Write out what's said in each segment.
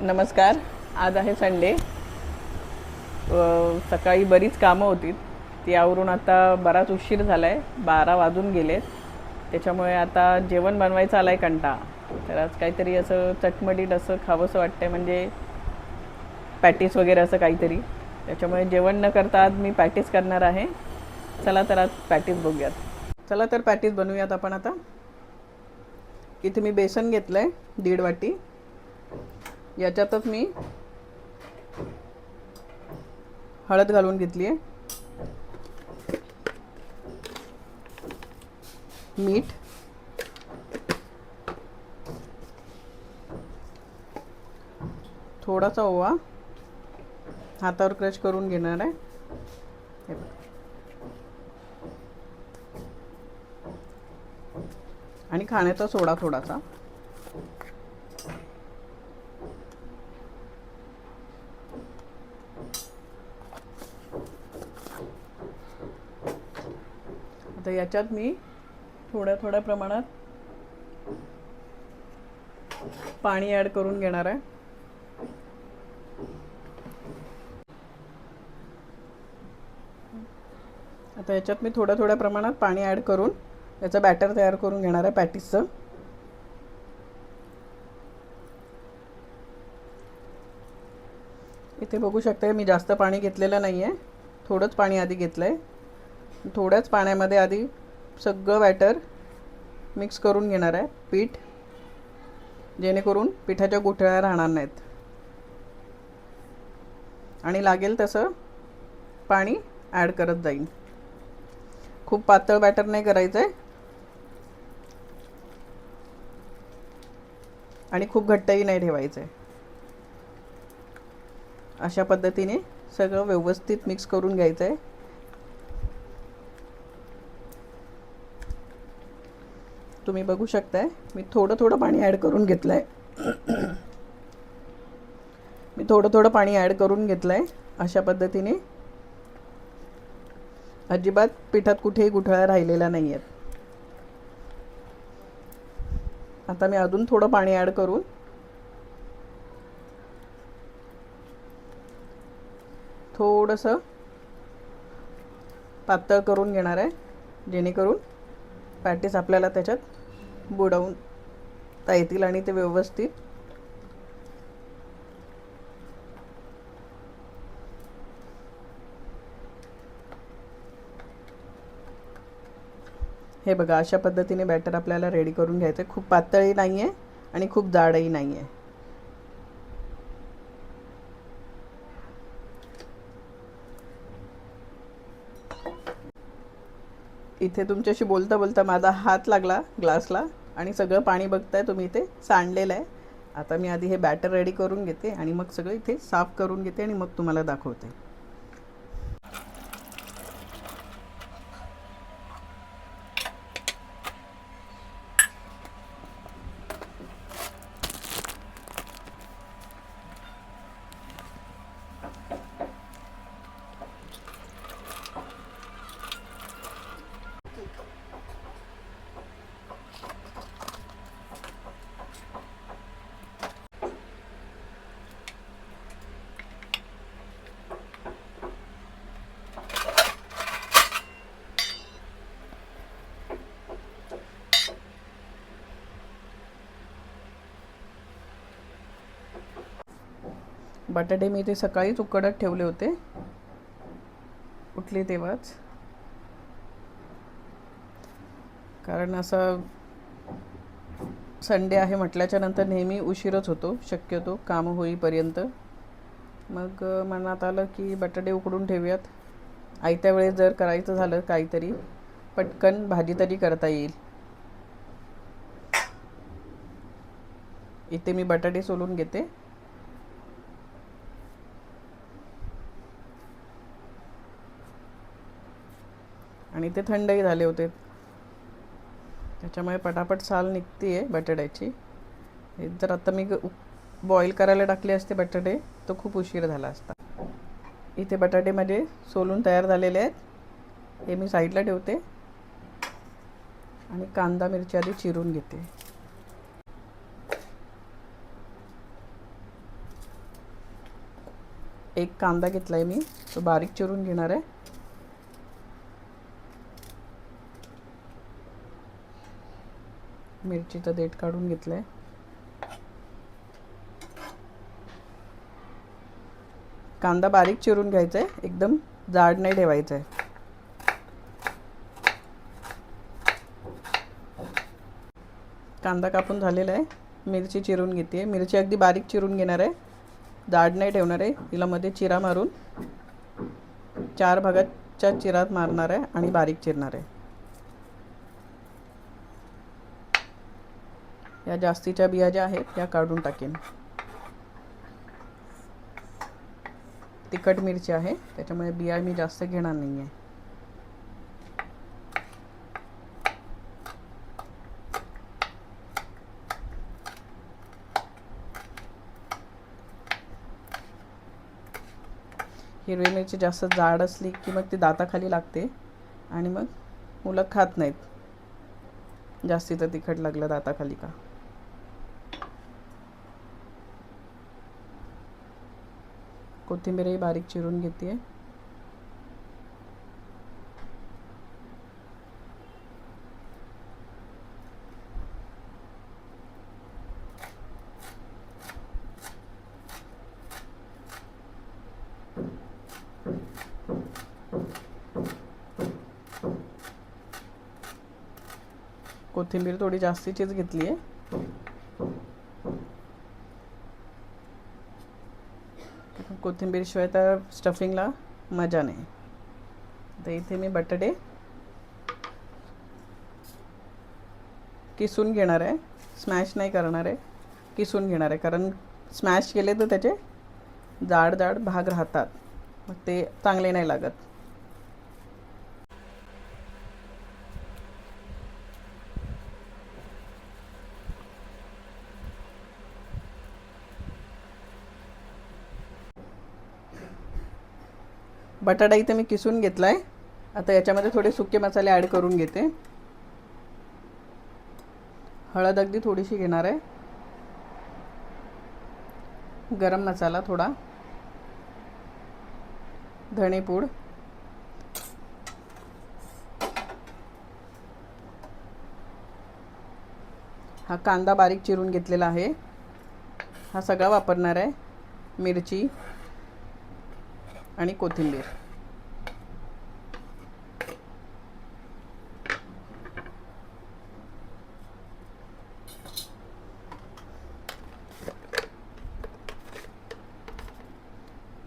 नमस्कार. आज आहे संडे सकाळी बरीच कामं होती. ती आवरून आता बराच उशीर झाला आहे बारा वाजून गेलेत. त्याच्यामुळे आता जेवण बनवायचं आलं आहे कंटा. तर आज काहीतरी असं चटमटीत असं खावंसं आहे म्हणजे पॅटीस वगैरे असं काहीतरी. त्याच्यामुळे जेवण न करता आज मी पॅटीस करणार आहे. चला तर आज पॅटीस बघूयात. चला तर पॅटीस बनवूयात आपण आता. इथे मी बेसन घेतलं आहे दीड वाटी. याच्यातच मी हळद घालून घेतली आहे मीठ. थोडासा ओवा. हातावर क्रश करून घेणार आहे. हे आणि खाण्याचा सोडा थोडासा. तर याच्यात मी थोड्या थोड्या प्रमाणात पाणी ॲड करून घेणार आहे. आता याच्यात मी थोड्या थोड्या प्रमाणात पाणी ॲड करून याचं बॅटर तयार करून घेणार आहे पॅटीसचं. इथे बघू शकते मी जास्त पाणी घेतलेलं नाही आहे थोडंच पाणी आधी घेतलं आहे थोड्याच पाण्यामध्ये आधी सगळं बॅटर मिक्स करून घेणार आहे. पीठ जेणेकरून पिठाच्या गुठळ्या राहणार नाहीत. आणि लागेल तसं पाणी ॲड करत जाईन खूप पातळ बॅटर नाही करायचं आहे आणि खूप घट्टही नाही ठेवायचं आहे अशा पद्धतीने सगळं व्यवस्थित मिक्स करून घ्यायचं आहे तुम्ही बघू शकताय. मी थोडं थोडं पाणी ॲड करून घेतलं आहे मी थोडं थोडं पाणी ॲड करून घेतलं आहे अशा पद्धतीने. अजिबात पिठात कुठेही गुठळ्या राहिलेल्या नाही आहेत आता मी अजून थोडं पाणी ॲड करून थोडंसं पातळ करून घेणार आहे. जेणेकरून पॅटीस आपल्याला त्याच्यात बुडवून येतील आणि ते व्यवस्थित हे बघा अशा पद्धतीने बॅटर आपल्याला रेडी करून घ्यायचं. आहे खूप पातळही नाही आहे आणि खूप जाडही नाही आहे इथे तुमच्याशी बोलता बोलता माझा हात लागला ग्लासला आणि सगळं पाणी बघताय तुम्ही इथे सांडलेलं आहे. आता मी आधी हे बॅटर रेडी करून घेते आणि मग सगळं इथे साफ करून घेते आणि मग तुम्हाला दाखवते. बटाटे मी ते सकाळीच उकडत ठेवले होते. उठले तेव्हाच. कारण असं संडे आहे म्हटल्याच्या नंतर नेहमी उशीरच होतो शक्यतो काम होईपर्यंत. मग मनात आलं की बटाटे उकडून ठेवूयात. आयत्या वेळेस जर करायचं झालं काहीतरी पटकन भाजी तरी करता येईल. इथे मी बटाटे सोलून घेते. आणि ते थंडही झाले होते. त्याच्यामुळे पटापट साल निघते आहे बटाट्याची जर आता मी बॉईल करायला टाकले असते बटाटे तो खूप उशीर झाला असता. इथे बटाटे माझे सोलून तयार झालेले आहेत. हे मी साईडला ठेवते. आणि कांदा मिरची आधी चिरून घेते. एक कांदा घेतला आहे मी. तो बारीक चिरून घेणार आहे. मिरचीचं देठ काढून घेतलं आहे कांदा बारीक चिरून घ्यायचा आहे एकदम जाड नाही ठेवायचा आहे कांदा कापून झालेला आहे मिरची चिरून घेते मिरची अगदी बारीक चिरून घेणार आहे जाड नाही ठेवणार आहे. तिला मध्ये चिरा मारून चार भागाच्या चिरात मारणार आहे आणि बारीक चिरणार आहे. या जास्तीच्या बिया ज्या आहेत त्या काढून टाकेन. तिखट मिरची आहे त्याच्यामुळे बिया मी जास्त घेणार नाही आहे हिरवी मिरची जास्त जाड असली की मग ती दाताखाली लागते आणि मग मुलं खात नाहीत. जास्तीचं तिखट लागलं दाताखाली का? कोथिंबीरही बारीक चिरून घेते कोथिंबीर थोडी जास्तीचीच घेतली आहे कोथिंबीरशिवाय तर स्टफिंगला मजा नाही. तर इथे मी बटाटे किसून घेणार आहे. स्मॅश नाही करणार आहे. किसून घेणार आहे. कारण स्मॅश केले तर त्याचे जाड जाड भाग राहतात. मग ते चांगले नाही लागत. बटाटा इथे मी किसून घेतला आहे आता याच्यामध्ये थोडे सुके मसाले ॲड करून घेते. हळद अगदी थोडीशी घेणार आहे. गरम मसाला थोडा. धणेपूड हा कांदा बारीक चिरून घेतलेला आहे. हा सगळा वापरणार आहे. मिरची. आणि कोथिंबीर.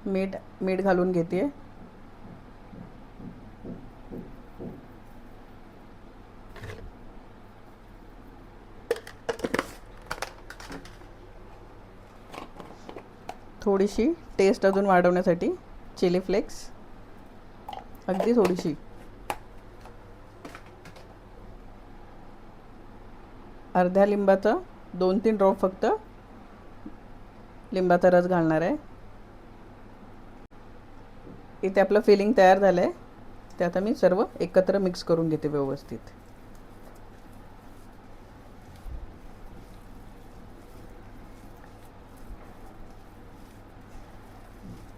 मीठ मीठ घालून घेते. थोडीशी टेस्ट अजून वाढवण्यासाठी. Chilli flakes. अगदी थोडीशी. अर्ध्या लिंबाचं दोन तीन ड्रॉप फक्त लिंबाचा रस घालणार आहे. इथे आपलं फिलिंग तयार झालं आहे ते आता मी सर्व एकत्र मिक्स करून घेते व्यवस्थित.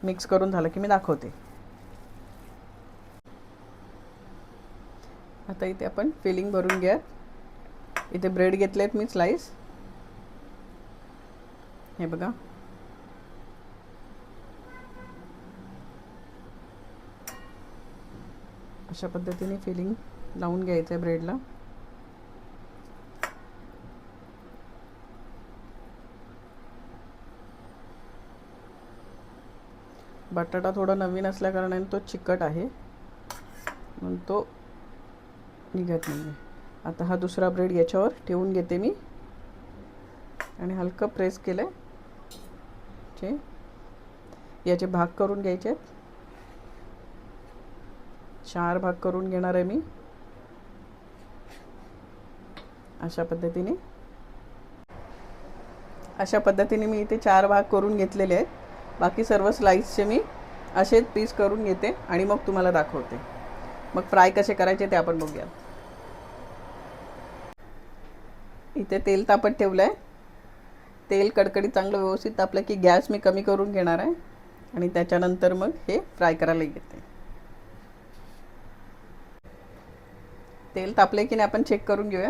मिक्स करून झालं की मी दाखवते. आता इथे आपण फिलिंग भरून घ्या इथे ब्रेड घेतले आहेत मी स्लाईस हे बघा. अशा पद्धतीने फिलिंग लावून घ्यायचं आहे ब्रेडला. बटाटा थोडा नवीन असल्याकारणाने तो चिकट आहे. म्हणून तो निघत नाही आहे आता हा दुसरा ब्रेड याच्यावर ठेवून घेते मी. आणि हलकं प्रेस केलं आहे याचे भाग करून घ्यायचे आहेत. चार भाग करून घेणार आहे मी. अशा पद्धतीने. अशा पद्धतीने मी इथे चार भाग करून घेतलेले आहेत. बाकी सर्व स्लाईसचे मी असेच पीस करून घेते आणि मग तुम्हाला दाखवते. मग फ्राय कसे करायचे ते आपण बघूया. इथे तेल तापत ठेवलं आहे तेल कडकडीत चांगलं व्यवस्थित तापलं की गॅस मी कमी करून घेणार आहे. आणि त्याच्यानंतर मग हे फ्राय करायला घेते तेल तापले की नाही आपण चेक करून घेऊया.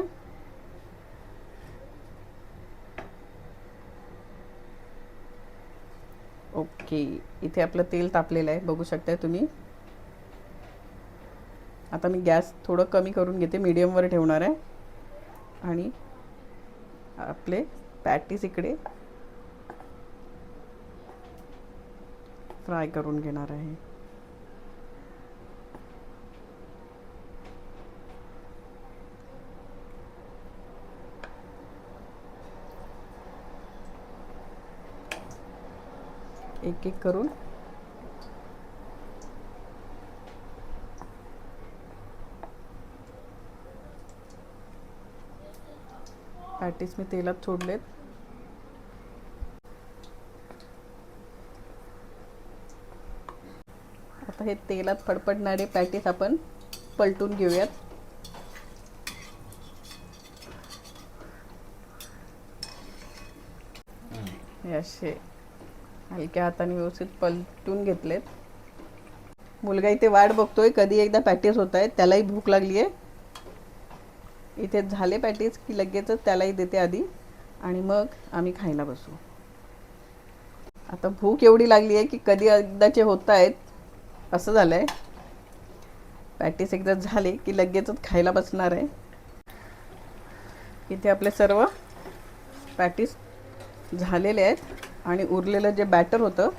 ओके. इथे आपलं तेल तापलेलं आहे. बघू शकताय तुम्ही. आता मी गॅस थोडं कमी करून घेते. मीडियमवर ठेवणार आहे. आणि आपले पॅटीस इकडे फ्राय करून घेणार आहे. एक एक करून. पॅटीस मी तेलात सोडलेत. आता हे तेलात फडफडणारे पॅटीस आपण पलटून घेऊयात. असे. हलक्या हाताने व्यवस्थित पलटून घेतलेत. मुलगा इथे वाट बघतोय कधी एकदा पॅटीस होत आहेत त्यालाही भूक लागली आहे. इथे झाले पॅटीस की लगेचच त्यालाही देते आधी आणि मग आम्ही खायला बसू. आता भूक एवढी लागली आहे की कधी एकदाचे होत आहेत असं झालं आहे पॅटीस एकदा झाले की लगेचच खायला बसणार आहे. इथे आपले सर्व पॅटीस झालेले आहेत. आणि उरलेलं जे बॅटर होतं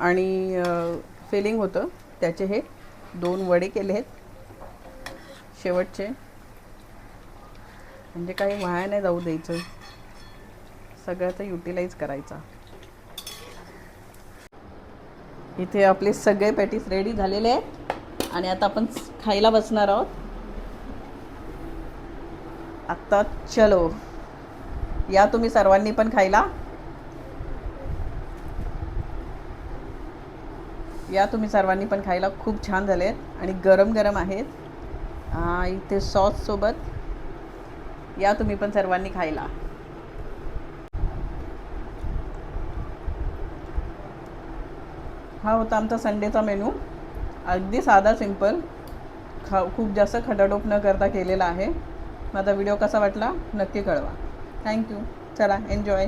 आणि फिलिंग होतं त्याचे हे दोन वडे केले आहेत. शेवटचे. म्हणजे काही वाया नाही जाऊ द्यायचं. सगळ्याचा युटिलाइज करायचा. इथे आपले सगळे पॅटीस रेडी झालेले आहेत. आणि आता आपण खायला बसणार आहोत. आता चलो. या तुम्ही सर्वांनी पण खायला. या तुम्ही सर्वांनी पण खायला खूप छान झाले आहेत आणि गरम गरम आहेत इथे सॉससोबत या तुम्ही पण सर्वांनी खायला. हा होता आमचा संडेचा मेनू अगदी साधा सिंपल खा खूप जास्त खटाटोप न करता केलेला आहे. माझा व्हिडिओ कसा वाटला? नक्की कळवा. थँक्यू चला एन्जॉय